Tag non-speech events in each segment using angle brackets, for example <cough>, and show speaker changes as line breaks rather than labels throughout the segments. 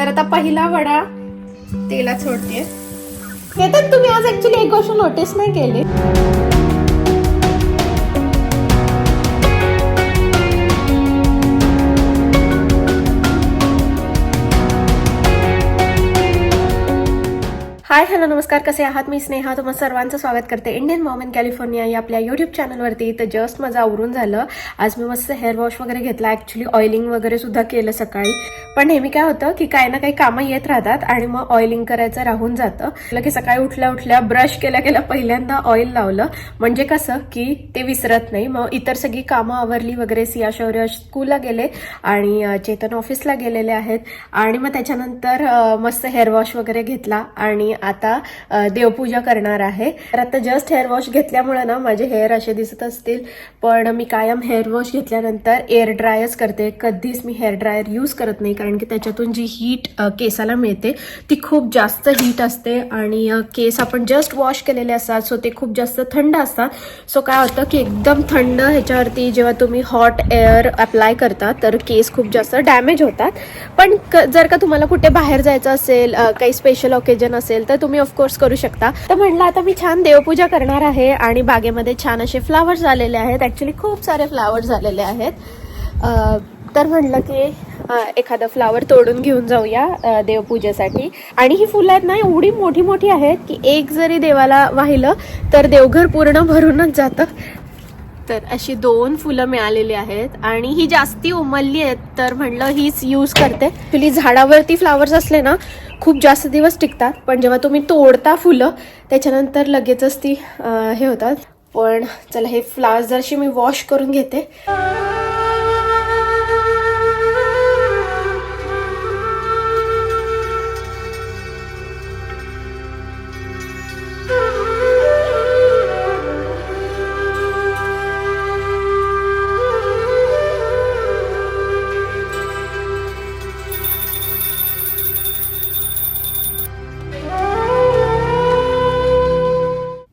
तर आता पहिला वडा तेला सोडते. तर तुम्ही आज ऍक्च्युली एक गोष्ट नोटीस नाही केली. हाय हॅलो नमस्कार. कसे आहात? मी स्नेहा. तुम्हा सर्वांचं स्वागत करते. इंडियन वॉमेन कॅलिफोर्निया या आपल्या युट्यूब चॅनलवरती तर जस्ट माझं आवरून झालं. आज मी मस्त हेअर वॉश वगैरे घेतला. ॲक्च्युली ऑइलिंग वगैरे सुद्धा केलं सकाळी. पण नेहमी काय होतं की काही ना काही कामं येत राहतात आणि मग ऑइलिंग करायचं राहून जातं. म्हटलं की सकाळी उठल्या उठल्या ब्रश केल्या केल्या पहिल्यांदा ऑइल लावलं. म्हणजे कसं की ते विसरत नाही. मग इतर सगळी कामं आवरली वगैरे. सिया शौर्य स्कूलला गेले आणि चेतन ऑफिसला गेलेले आहेत. आणि मग त्याच्यानंतर मस्त हेअर वॉश वगैरे घेतला. आणि आता देवपूजा करणार आहे. तर आता जस्ट हेअर वॉश घेतल्यामुळे ना माझे हेअर असे दिसत असतील. पण मी कायम हेअर वॉश घेतल्यानंतर एअर ड्रायच करते. कधीच मी हेअर ड्रायर यूज करत नाही कारण की त्याच्यातून जी हीट केसाला मिळते ती खूप जास्त हीट असते. आणि केस आपण जस्ट वॉश केलेले असतात सो ते खूप जास्त थंड असतात. सो काय होतं की एकदम थंड ह्याच्यावरती जेव्हा तुम्ही हॉट एअर अप्लाय करता तर केस खूप जास्त डॅमेज होतात. पण जर का तुम्हाला कुठे बाहेर जायचं असेल काही स्पेशल ओकेजन असेल तर तुम्ही ऑफकोर्स करू शकता. तर म्हटलं आता मी छान देवपूजा करणार आहे आणि बागेमध्ये छान असे फ्लावर्स झालेले आहेत. ॲक्च्युली खूप सारे फ्लावर्स झालेले आहेत. तर म्हटलं की एखादं फ्लावर तोडून घेऊन जाऊया देवपूजेसाठी. आणि ही फुलं आहेत ना एवढी मोठी मोठी आहेत की एक जरी देवाला वाहिलं तर देवघर पूर्ण भरूनच जातं. तर अशी दोन फुलं मिळालेली आहेत. आणि ही जास्ती उमलली आहेत तर म्हणलं हीच यूज करते. ॲक्च्युली झाडावरती फ्लावर्स असले ना खूप जास्त दिवस टिकतात. पण जेव्हा तुम्ही तोडता फुलं त्याच्यानंतर लगेचच ती हे होतात. पण चला हे फ्लावर्स जरशी मी वॉश करून घेते.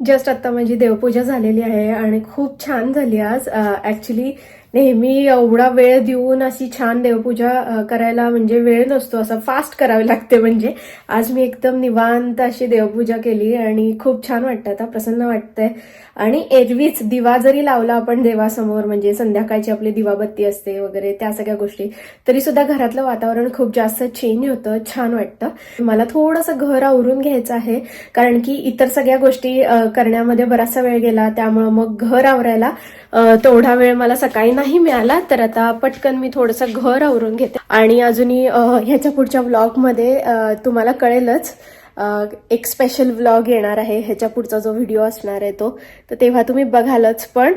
जस्ट आत्ता माझी देवपूजा झालेली आहे आणि खूप छान झाली आज. ऍक्च्युली नेहमी एवढा वेळ देऊन अशी छान देवपूजा करायला म्हणजे वेळ नसतो. असं फास्ट करावी लागते म्हणजे. आज मी एकदम निवांत अशी देवपूजा केली आणि खूप छान वाटतं. आता प्रसन्न वाटतंय. आणि एरवीच दिवा जरी लावला आपण देवासमोर म्हणजे संध्याकाळची आपली दिवाबत्ती असते वगैरे त्या सगळ्या गोष्टी तरी सुद्धा घरातलं वातावरण खूप जास्त चेंज होतं छान वाटतं. मला थोडंसं घर आवरून घ्यायचं आहे कारण की इतर सगळ्या गोष्टी करण्यामध्ये बराचसा वेळ गेला त्यामुळं मग घर आवरायला तेवढा वेळ मला सकाळी नाही मिळाला तर आता पटकन मी थोडंसं घर आवरून घेते. आणि अजूनही ह्याच्या पुढच्या ब्लॉगमध्ये तुम्हाला कळेलच एक स्पेशल व्लॉग येणार आहे. ह्याच्या पुढचा जो व्हिडिओ असणार आहे तो. तर तेव्हा तुम्ही बघालच. पण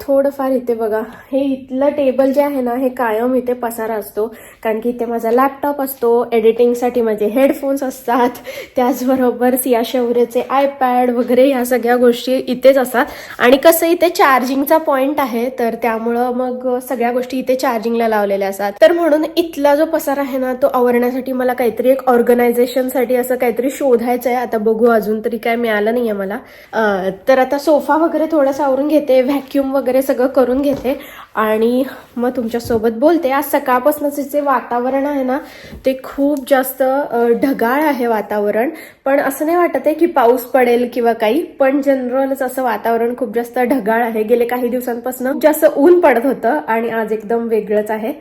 थोडंफार इथे बघा. हे इथलं टेबल जे आहे ना हे कायम इथे पसारा असतो. कारण की इथे माझा लॅपटॉप असतो एडिटिंगसाठी माझे हेडफोन्स असतात. त्याचबरोबर सिया शौर्यचे आयपॅड वगैरे ह्या सगळ्या गोष्टी इथेच असतात. आणि कसं इथे चार्जिंगचा पॉईंट आहे तर त्यामुळं मग सगळ्या गोष्टी इथे चार्जिंगला लावलेल्या असतात. तर म्हणून इथला जो पसारा आहे ना तो आवरण्यासाठी मला काहीतरी एक ऑर्गनायझेशनसाठी असं काहीतरी शोधायचं आहे आता बघू अजून तरी काय मिळालं नाहीये मला. तर आता सोफा वगैरे थोडासा आवरून घेते व्हॅक्यूम वगैरे सगळं करून घेते. आणि मग तुमच्यासोबत बोलते. आज सकाळपासूनच जे वातावरण आहे ना ते खूप जास्त ढगाळ आहे वातावरण. पण असं नाही वाटत आहे की पाऊस पडेल किंवा काही. पण जनरलच असं वातावरण खूप जास्त ढगाळ आहे. गेले काही दिवसांपासून जास्त ऊन पडत होतं आणि आज एकदम वेगळंच आहे.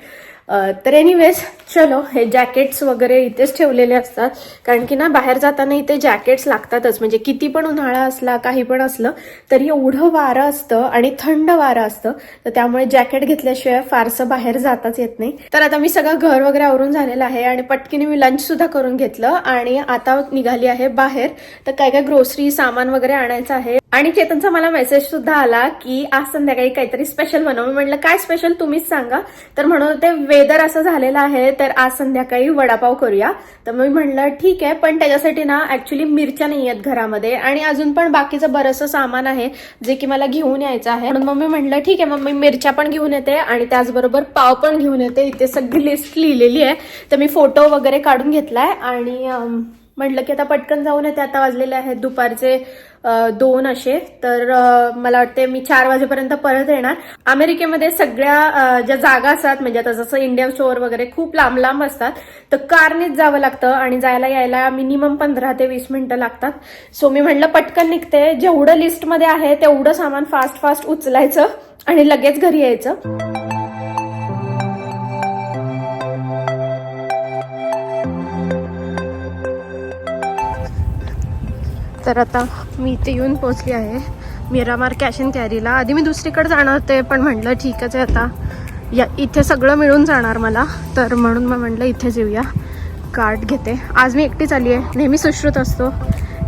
तर एनिवेज चलो हे जॅकेट्स वगैरे इथेच ठेवलेले असतात. कारण की ना बाहेर जाताना इथे जॅकेट्स लागतातच. म्हणजे किती पण उन्हाळा असला काही पण असलं तरी एवढं वारं असतं आणि थंड वारं असतं. तर त्यामुळे जॅकेट घेतल्याशिवाय फारसं बाहेर जाताच येत नाही. तर आता मी सगळं घर वगैरे आवरून झालेलं आहे आणि पटकीने मी लंच सुद्धा करून घेतलं आणि आता निघाली आहे बाहेर. तर काय काय ग्रोसरी सामान वगैरे आणायचं आहे. आणि चेतनचा मला मेसेज सुद्धा आला की आज संध्याकाळी काहीतरी स्पेशल बनव. मी म्हटलं काय स्पेशल तुम्हीच सांगा. तर म्हणून ते वेदर असं झालेलं आहे तर आज संध्याकाळी वडापाव करूया. तर मी म्हणलं ठीक आहे पण त्याच्यासाठी ना ऍक्च्युली मिरच्या नाही आहेत घरामध्ये. आणि अजून पण बाकीचं बरंचसं सामान आहे जे की मला घेऊन यायचं आहे. म्हणून मग मी म्हणलं ठीक आहे मग मी मिरच्या पण घेऊन येते. आणि त्याचबरोबर पाव पण घेऊन येते. इथे सगळी लिस्ट लिहिलेली आहे. तर मी फोटो वगैरे काढून घेतलाय. आणि म्हटलं की आता पटकन जाऊन येते आता वाजलेले आहेत दुपारचे दोन असे. तर मला वाटते मी चार वाजेपर्यंत परत येणार. अमेरिकेमध्ये सगळ्या ज्या जागा असतात म्हणजे आता जसं इंडियन स्टोअर वगैरे खूप लांब लांब असतात तर कारनेच जावं लागतं आणि जायला यायला मिनिमम पंधरा ते वीस मिनिटं लागतात. सो मी म्हटलं पटकन निघते. जेवढं लिस्टमध्ये आहे तेवढं सामान फास्ट फास्ट उचलायचं आणि लगेच घरी यायचं. तर आता मी इथे येऊन पोचली आहे. मिरामार कॅश अँड कॅरीला आधी मी दुसरीकडे जाणार होते पण म्हटलं ठीकच आहे आता. या इथे सगळं मिळून जाणार मला. तर म्हणून मग म्हटलं इथेच येऊया. कार्ट घेते. आज मी एकटीच आली आहे. नेहमी सुश्रुत असतो.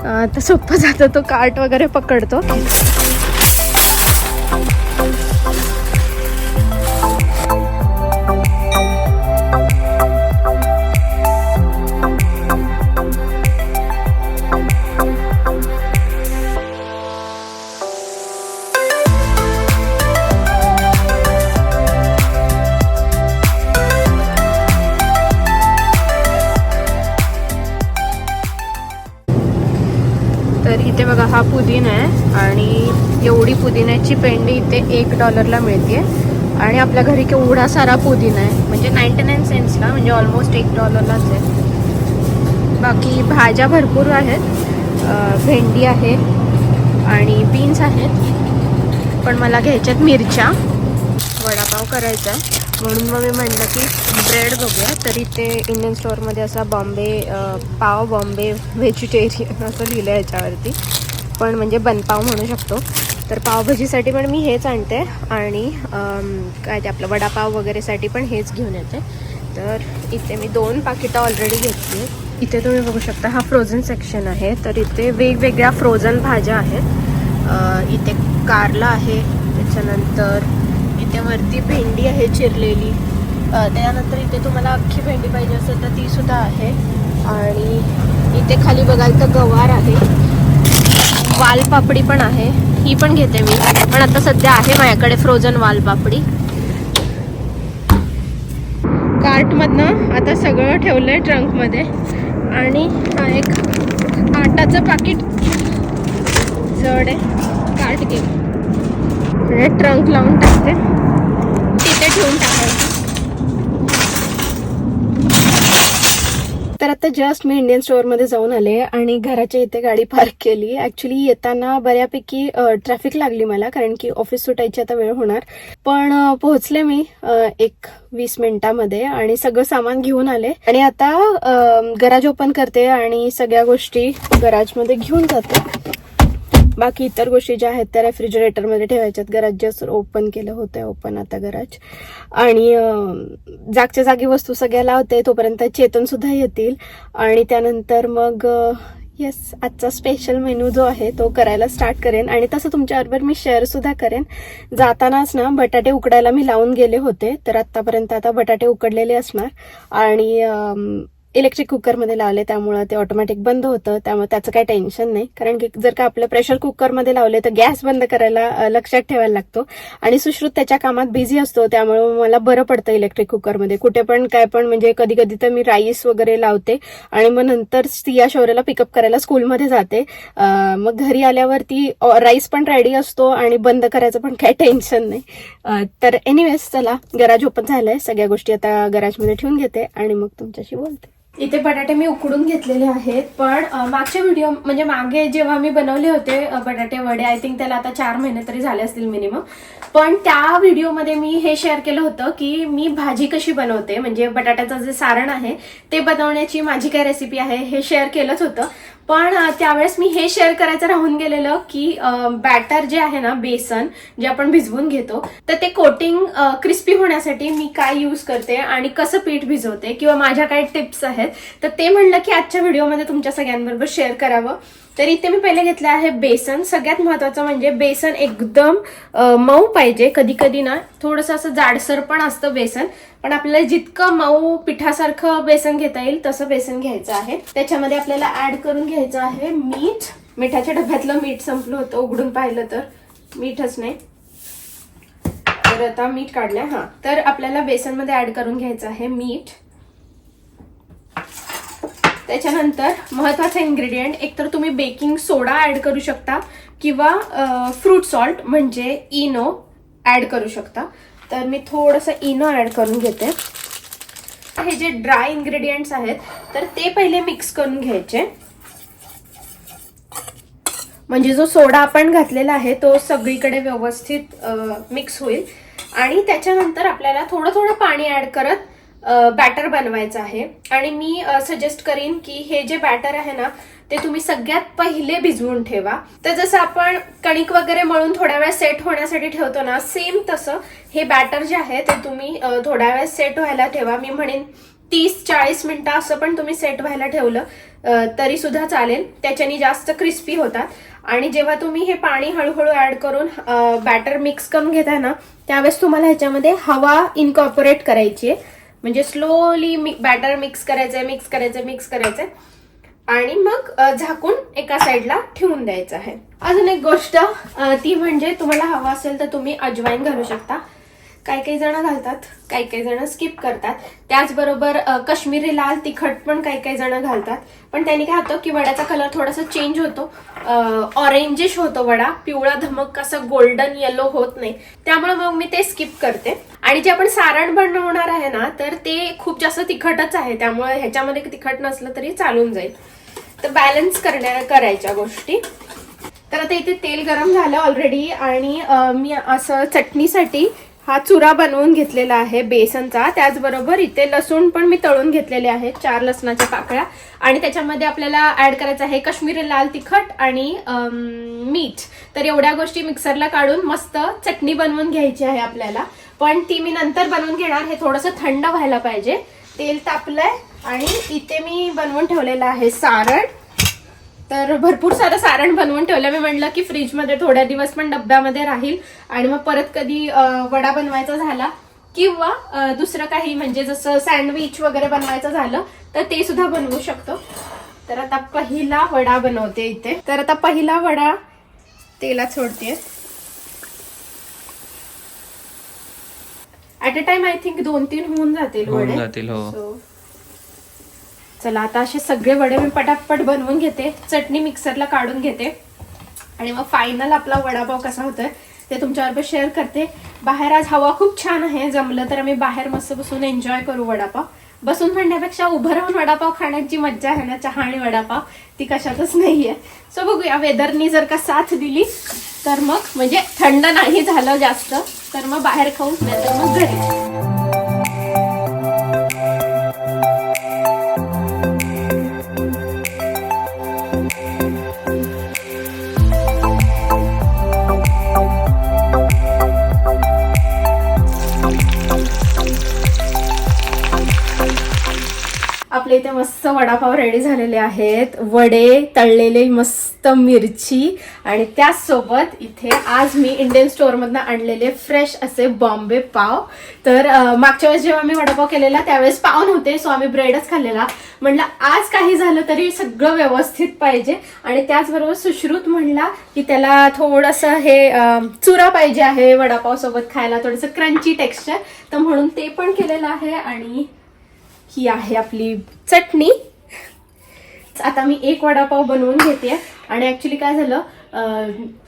तर सोपं जातं तो कार्ट वगैरे पकडतो. पुदिना आहे आणि एवढी पुदिन्याची पेंडी इथे एक डॉलरला मिळते. आणि आपल्या घरी केवढा सारा पुदिना आहे. म्हणजे नाईन्टी नाईन सेंट्सला म्हणजे ऑलमोस्ट एक डॉलरलाच आहे. बाकी भाज्या भरपूर आहेत. भेंडी आहे आणि बीन्स आहेत. पण मला घ्यायच्यात मिरच्या. वडापाव करायचा आहे म्हणून मग मी म्हटलं की ब्रेड बघूया. तरी ते इंडियन स्टोअरमध्ये असा बॉम्बे पाव बॉम्बे व्हेजिटेरियन असं लिहिलं आहे याच्यावरती. आपण म्हणजे बनपाव म्हणू शकतो. तर पावभाजीसाठी पण मी हेच आणते आणि काय ते आपलं वडापाव वगैरेसाठी पण हेच घेऊन येते. तर इथे मी दोन पाकिटं ऑलरेडी घेतली इथे तुम्ही बघू शकता हा फ्रोझन सेक्शन आहे. तर इथे वेगवेगळ्या फ्रोझन भाज्या आहेत. इथे कारला आहे त्याच्यानंतर इथे वरती भेंडी आहे चिरलेली. त्यानंतर इथे तुम्हाला अख्खी भेंडी पाहिजे असेल तर तीसुद्धा आहे. आणि इथे खाली बघाल तर गवार आहे. वालपापडी पण आहे. ही पण घेते मी. पण आता सध्या आहे माझ्याकडे फ्रोझन वालपापडी कार्टमधनं आता सगळं ठेवलं आहे ट्रंकमध्ये आणि हा एक आटाचं पाकिट जड आहे. कार्ट घे ट्रंक लावून टाकते तिथे ठेवून टाकायचं तर आता जस्ट मी इंडियन स्टोअरमध्ये जाऊन आले आणि घराच्या इथे गाडी पार्क केली. ॲक्च्युली येताना बऱ्यापैकी ट्रॅफिक लागली मला कारण की ऑफिस सुटायची आता वेळ होणार. पण पोहोचले मी एक वीस मिनिटामध्ये आणि सगळं सामान घेऊन आले. आणि आता गराज ओपन करते आणि सगळ्या गोष्टी गराजमध्ये घेऊन जाते. बाकी इतर गोष्टी ज्या आहेत त्या रेफ्रिजरेटरमध्ये ठेवायच्यात. गराज जस्ट ओपन केलं होतं ओपन आता गराज आणि जागच्या जागी वस्तू सगळ्या लावते तोपर्यंत चेतन सुद्धा येतील. आणि त्यानंतर मग येस आजचा स्पेशल मेनू जो आहे तो करायला स्टार्ट करेन. आणि तसं तुमच्याबरोबर मी शेअर सुद्धा करेन. जातानाच ना बटाटे उकडायला मी लावून गेले होते. तर आतापर्यंत आता बटाटे उकडलेले असणार. आणि इलेक्ट्रिक कुकरमध्ये लावले त्यामुळं ते ऑटोमॅटिक बंद होतं त्यामुळे त्याचं काही टेन्शन नाही. कारण की जर का आपलं प्रेशर कुकरमध्ये लावले तर गॅस बंद करायला लक्षात ठेवायला लागतो. आणि सुश्रुत त्याच्या कामात बिझी असतो त्यामुळे मला बरं पडतं इलेक्ट्रिक कुकरमध्ये कुठे पण काय पण म्हणजे कधी कधी तर मी राईस वगैरे लावते. आणि मग नंतर स्त्रिया शौर्याला पिकअप करायला स्कूलमध्ये जाते. मग घरी आल्यावर ती राईस पण रेडी असतो आणि बंद करायचं पण काही टेन्शन नाही. तर एनिवेज चला गराज ओपन झालंय. सगळ्या गोष्टी आता गराजमध्ये ठेवून घेते आणि मग तुमच्याशी बोलते. इथे बटाटे मी उकडून घेतलेले आहेत पण मागच्या व्हिडिओ म्हणजे मागे जेव्हा मी बनवले होते बटाटे वडे आय थिंक त्याला आता चार महिने तरी झाले असतील मिनिमम पण त्या व्हिडिओमध्ये मी हे शेअर केलं होतं की मी भाजी कशी बनवते म्हणजे बटाट्याचं जे सारण आहे ते बनवण्याची माझी काय रेसिपी आहे हे शेअर केलंच होतं. पण त्यावेळेस मी हे शेअर करायचं राहून गेलेलं की बॅटर जे आहे ना बेसन जे आपण भिजवून घेतो तर ते कोटिंग क्रिस्पी होण्यासाठी मी काय यूज करते आणि कसं पीठ भिजवते किंवा माझ्या काही टिप्स आहेत तर ते म्हणलं की आजच्या व्हिडिओमध्ये तुमच्या सगळ्यांबरोबर शेअर करावं. तर इथे मी पहिले घेतलं आहे बेसन. सगळ्यात महत्वाचं म्हणजे बेसन एकदम मऊ पाहिजे. कधी कधी ना थोडंसं असं जाडसर पण असतं बेसन. पण आपल्याला जितकं मऊ पिठासारखं बेसन घेता येईल तसं बेसन घ्यायचं आहे. त्याच्यामध्ये आपल्याला ऍड करून घ्यायचं आहे मीठ. मिठाच्या डब्यातलं मीठ संपलं होतं उघडून पाहिलं तर. मीठच नाही. तर आता मीठ काढलं हा. तर आपल्याला बेसनमध्ये ऍड करून घ्यायचं आहे मीठ. त्याच्यानंतर महत्त्वाचा इन्ग्रेडियंट एकतर तुम्ही बेकिंग सोडा ऍड करू शकता किंवा फ्रूट सॉल्ट म्हणजे इनो ऍड करू शकता. तर मी थोडंसं इनो ऍड करून घेते. हे जे ड्राय इन्ग्रेडियंट्स आहेत तर ते पहिले मिक्स करून घ्यायचे. म्हणजे जो सोडा आपण घातलेला आहे तो सगळीकडे व्यवस्थित मिक्स होईल. आणि त्याच्यानंतर आपल्याला थोडं थोडं पाणी ऍड करत बॅटर बनवायचं आहे. आणि मी सजेस्ट करीन की हे जे बॅटर आहे ना ते तुम्ही सगळ्यात पहिले भिजवून ठेवा. तर जसं आपण कणिक वगैरे मळून थोड्या वेळ सेट होण्यासाठी ठेवतो ना सेम तसं हे बॅटर जे आहे ते तुम्ही थोड्या वेळ सेट व्हायला ठेवा. मी म्हणेन तीस चाळीस मिनिटं असं पण तुम्ही सेट व्हायला ठेवलं तरी सुद्धा चालेल. त्याच्याने जास्त क्रिस्पी होतात. आणि जेव्हा तुम्ही हे पाणी हळूहळू ऍड करून बॅटर मिक्स करून घेताय ना त्यावेळेस तुम्हाला ह्याच्यामध्ये हवा इनकॉर्पोरेट करायची आहे. म्हणजे स्लोली बॅटर मिक्स करायचंय मिक्स करायचंय मिक्स करायचंय. आणि मग झाकून एका साईडला ठेवून द्यायचं आहे. अजून एक गोष्ट ती म्हणजे तुम्हाला हवा असेल तर तुम्ही अजवाईन घालू शकता. काही काही जण घालतात काही काही जण स्किप करतात. त्याचबरोबर कश्मीरी लाल तिखट पण काही काही जण घालतात. पण त्यांनी काय होतं की वड्याचा कलर थोडासा चेंज होतो. ऑरेंजिश होतो वडा पिवळा धमक असं गोल्डन येलो होत नाही. त्यामुळे मग मी ते स्किप करते. आणि जे आपण सारण बनवणार आहे ना तर ते खूप जास्त तिखटच आहे. त्यामुळे ह्याच्यामध्ये तिखट नसलं तरी चालून जाईल. तर बॅलन्स करण्या करायच्या गोष्टी. तर आता इथे तेल गरम झालं ऑलरेडी आणि मी असं चटणीसाठी हा चुरा बनवून घेतलेला आहे बेसनचा. त्याचबरोबर इथे लसूण पण मी तळून घेतलेले आहेत चार लसणाच्या पाकळ्या. आणि त्याच्यामध्ये आपल्याला ऍड करायचं आहे काश्मीरी लाल तिखट आणि मीठ. तर एवढ्या गोष्टी मिक्सरला काढून मस्त चटणी बनवून घ्यायची आहे आपल्याला. पण ती मी नंतर बनवून घेणार. हे थोडंसं थंड व्हायला पाहिजे. तेल तापलंय. आणि इथे मी बनवून ठेवलेलं आहे सारण. तर भरपूर सारं सारण बनवून ठेवलं. मी म्हणलं की फ्रीजमध्ये थोड्या दिवस पण डब्यामध्ये राहील. आणि मग परत कधी वडा बनवायचा झाला किंवा दुसरं काही म्हणजे जसं सँडविच वगैरे बनवायचं झालं तर ते सुद्धा बनवू शकतो. तर आता पहिला वडा बनवते इथे. तर आता पहिला वडा तेलात सोडते at a time I think दोन तीन होऊन जातील वडे.
जातील, हो.
So, चला आता असे सगळे वडे मी पटापट बनवून घेते. चटणी मिक्सरला काढून घेते. आणि मग फायनल आपला वडापाव कसा होतोय ते तुमच्याबरोबर शेअर करते. बाहेर आज हवा खूप छान आहे जमलं तर आम्ही बाहेर मस्त बसून एन्जॉय करू वडापाव. बसून म्हणण्यापेक्षा उभं राहून वडापाव खाण्याची मज्जा आहे ना चहा आणि वडापाव ती कशातच नाहीये. सो बघूया वेदरनी जर का साथ दिली तर मग म्हणजे थंड नाही झालं जास्त तर मग बाहेर खाऊ नाहीतर मग घरी. आपल्या इथे मस्त वडापाव रेडी झालेले आहेत. वडे तळलेले मस्त मिरची. आणि त्याचसोबत इथे आज मी इंडियन स्टोअरमधनं आणलेले फ्रेश असे बॉम्बे पाव. तर मागच्या वेळेस जेव्हा मी वडापाव केलेला त्यावेळेस पाव नव्हते सो आम्ही ब्रेडच खाल्लेला. म्हणलं आज काही झालं तरी सगळं व्यवस्थित पाहिजे. आणि त्याचबरोबर सुश्रुत म्हणला की त्याला थोडंसं हे चुरा पाहिजे आहे वडापाव सोबत खायला थोडंसं क्रंची टेक्स्चर तर म्हणून ते पण केलेलं आहे आणि ही आहे आपली चटणी. आता मी एक वडापाव बनवून घेते. आणि ऍक्च्युली काय झालं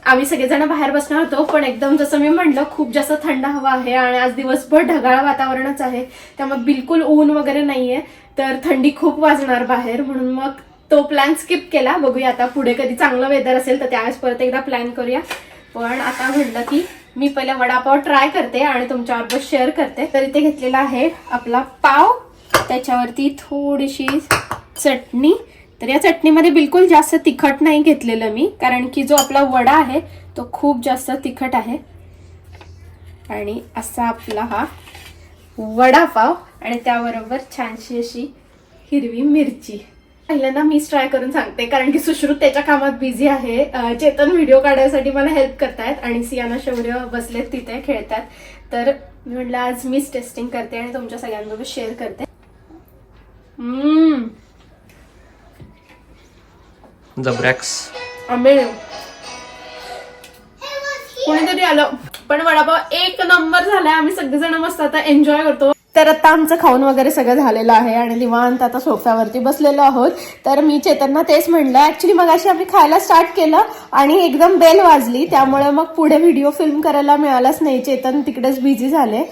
आम्ही सगळेजण बाहेर बसणार होतो पण एकदम जसं मी म्हणलं खूप जास्त थंड हवा आहे आणि आज दिवसभर ढगाळ वातावरणच आहे. त्यामुळे बिलकुल ऊन वगैरे नाहीये तर थंडी खूप वाजणार बाहेर. म्हणून मग तो प्लॅन स्किप केला. बघूया आता पुढे कधी चांगलं वेदर असेल तर त्यावेळेस परत एकदा प्लॅन करूया. पण आता म्हटलं की मी पहिला वडापाव ट्राय करते आणि तुमच्याबरोबर शेअर करते. तर इथे घेतलेला आहे आपला पाव. त्याच्यावरती थोडीशी चटणी. तर या चटणीमध्ये बिलकुल जास्त तिखट नाही घेतलेलं मी कारण की जो आपला वडा आहे तो खूप जास्त तिखट आहे. आणि असा आपला हा वडापाव आणि त्याबरोबर छानशी अशी हिरवी मिरची. पहिल्यांदा मीच ट्राय करून सांगते कारण की सुश्रुत त्याच्या कामात बिझी आहे. चेतन व्हिडिओ काढायसाठी मला हेल्प करतायत आणि सियाना शौर्य बसलेत तिथे खेळतात. तर मी म्हटलं आज मीच टेस्टिंग करते आणि तुमच्या सगळ्यांबरोबर शेअर करते.
जबरॅक्स
अमेझिंग कोणीतरी आलं. पण वडापाव एक नंबर झालाय. आम्ही सगळेजण मस्त आता एन्जॉय करतो. तर आता आमचं खाऊन वगैरे सगळं झालेलं आहे आणि निवांत आता सोफ्यावरती बसलेलो आहोत. तर मी चेतनना तेच म्हणलं ऍक्च्युली मग अशी आम्ही खायला स्टार्ट केलं आणि एकदम बेल वाजली. त्यामुळे मग पुढे व्हिडिओ फिल्म करायला मिळालाच नाही. चेतन तिकडेच बिझी झाले.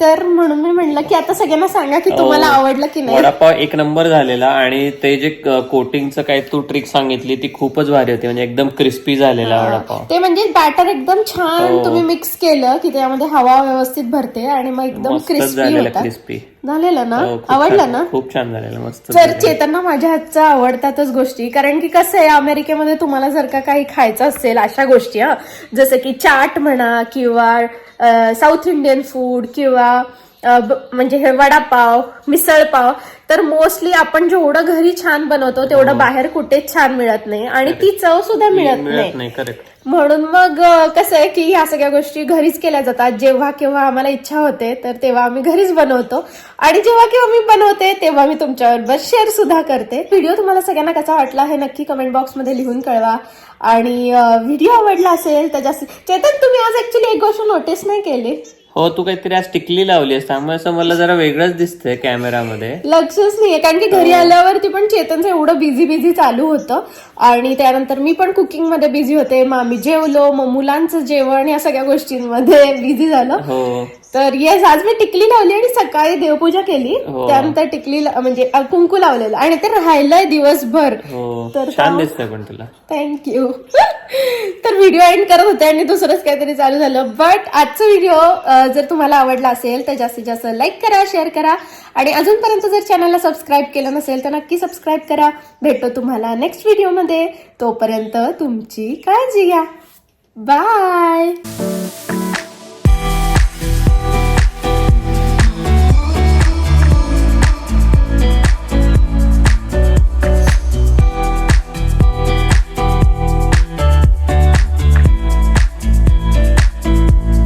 तर म्हणून मी म्हणलं की आता सगळ्यांना सांगा की तुम्हाला आवडलं की नाही.
वडापाव एक नंबर झालेला आणि ते जे कोटिंगचं काय तू ट्रिक सांगितली ती खूपच भारी होती म्हणजे एकदम क्रिस्पी झालेला वडापाव.
ते म्हणजे बॅटर एकदम छान तुम्ही मिक्स केलं की त्यामध्ये हवा व्यवस्थित भरते आणि मग एकदम क्रिस्पी
क्रिस्पी.
झालेलं ना?
हो, खूप
आवडलं
छान-
ना?
खूप छान झालेलं मस्त
चेतना माझ्या हातच्या आवडतातच गोष्टी. कारण की कसं आहे अमेरिकेमध्ये तुम्हाला जर का काही खायचं असेल अशा गोष्टी हा. जसं की चाट म्हणा किंवा साऊथ इंडियन फूड किंवा अ, ब- म्हणजे हे वडापाव मिसळपाव तर मोस्टली आपण जेवढं घरी छान बनवतो तेवढं बाहेर कुठेच छान मिळत नाही. आणि ती चव सुद्धा मिळत नाही.
करेक्ट
म्हणून मग कसं आहे की ह्या सगळ्या गोष्टी घरीच केल्या जातात. जेव्हा केव्हा आम्हाला इच्छा होते तर तेव्हा आम्ही घरीच बनवतो. आणि जेव्हा केव्हा मी बनवते तेव्हा मी तुमच्याबरोबर शेअर सुद्धा करते. व्हिडिओ तुम्हाला सगळ्यांना कसा वाटला हे नक्की कमेंट बॉक्समध्ये लिहून कळवा. आणि व्हिडिओ आवडला असेल तर जास्त चेतन तुम्ही आज ऍक्च्युली एक गोष्ट नोटीस नाही केली.
हो तू काहीतरी आज टिकली लावली असते त्यामुळे असं मला जरा वेगळंच दिसतंय कॅमेरामध्ये
लक्षच नाहीये कारण की घरी आल्यावरती पण चेतनचं एवढं बिझी बिझी चालू होतं. आणि त्यानंतर मी पण कुकिंगमध्ये बिझी होते. मग आम्ही जेवलो मग मुलांचं जेवण या सगळ्या गोष्टींमध्ये बिझी झालं.
हो.
तर येस आज मी टिकली लावली आणि सकाळी देवपूजा केली.
हो.
त्यानंतर टिकली ला- म्हणजे अ, कुंकू लावलेलं. आणि ते राहिलंय दिवसभर.
हो.
तर
छान
का-
दिसतंय पण तुला.
थँक्यू <laughs> तर व्हिडिओ एंड करत होते आणि दुसरंच काहीतरी चालू झालं. बट आजचा व्हिडिओ जर तुम्हाला आवडला असेल तर जास्तीत जास्त लाईक करा शेअर करा. आणि अजूनपर्यंत जर चॅनलला सबस्क्राईब केलं नसेल तर नक्की सबस्क्राईब करा. भेटतो तुम्हाला नेक्स्ट व्हिडिओमध्ये तोपर्यंत तुमची काळजी घ्या. बाय